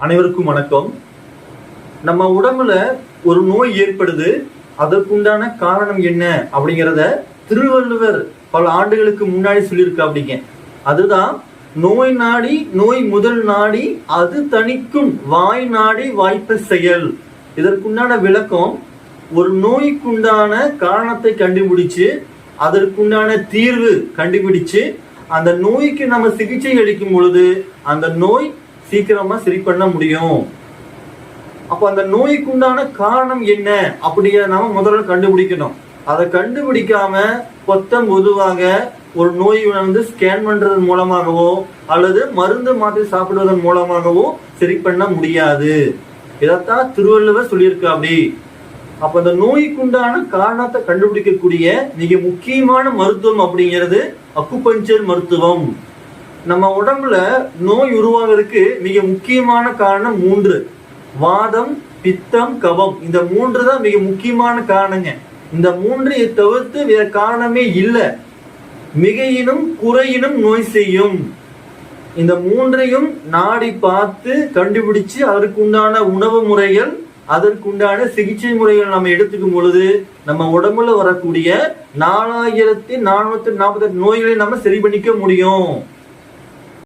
அனைவருக்கும் வணக்கம். நம்ம உடம்புல ஒரு நோய் ஏற்படுது அதற்குண்டான காரணம் என்ன அப்படிங்கிறத திருவள்ளுவர் பல ஆண்டுகளுக்கு முன்னாடி சொல்லியிருக்கா அப்படிங்க அதுதான் நோய் நாடி நோய் முதல் நாடி அது தணிக்கும் வாய் நாடி வாய்ப்ப செயல். இதற்குண்டான விளக்கம் ஒரு நோய்க்குண்டான காரணத்தை கண்டுபிடிச்சு அதற்குண்டான தீர்வு கண்டுபிடிச்சு அந்த நோய்க்கு நம்ம சிகிச்சை அளிக்கும் பொழுது அந்த நோய் சீக்கிரமா சரி பண்ண முடியும். அப்ப அந்த நோய்க்குண்டான காரணம் என்ன? அப்படிங்கிறத நாம முதல்ல கண்டுபிடிக்கணும். அதை கண்டுபிடிக்காம கொத்தம் பொதுவாக ஒரு நோய் வந்து ஸ்கேன் பண்றதன் மூலமாகவோ அல்லது மருந்து மாற்றி சாப்பிடுவதன் மூலமாகவோ சரி பண்ண முடியாது. இதைத்தான் திருவள்ளுவர் சொல்லியிருக்கா அப்படி. அப்ப அந்த நோய்க்குண்டான காரணத்தை கண்டுபிடிக்கக்கூடிய மிக முக்கியமான மருத்துவம் அப்படிங்கிறது அக்குபஞ்சர் மருத்துவம். நம்ம உடம்புல நோய் உருவாகிறதுக்கு மிக முக்கியமான காரணம் மூன்று. வாதம் பித்தம் கபம். இந்த மூன்று தான் மிக முக்கியமான காரணங்க. இந்த மூன்றையை தவிர்த்து வேற காரணமே இல்லை. மிகையினும் குறையினும் நோய் செய்யும். இந்த மூன்றையும் நாடி பார்த்து கண்டுபிடிச்சு அதற்குண்டான உணவு முறைகள் அதற்குண்டான சிகிச்சை முறைகள் நம்ம எடுத்துக்கும் பொழுது நம்ம உடம்புல வரக்கூடிய நாலாயிரத்தி நானூத்தி நாற்பத்தி நோய்களை நம்ம சரி பண்ணிக்க முடியும்.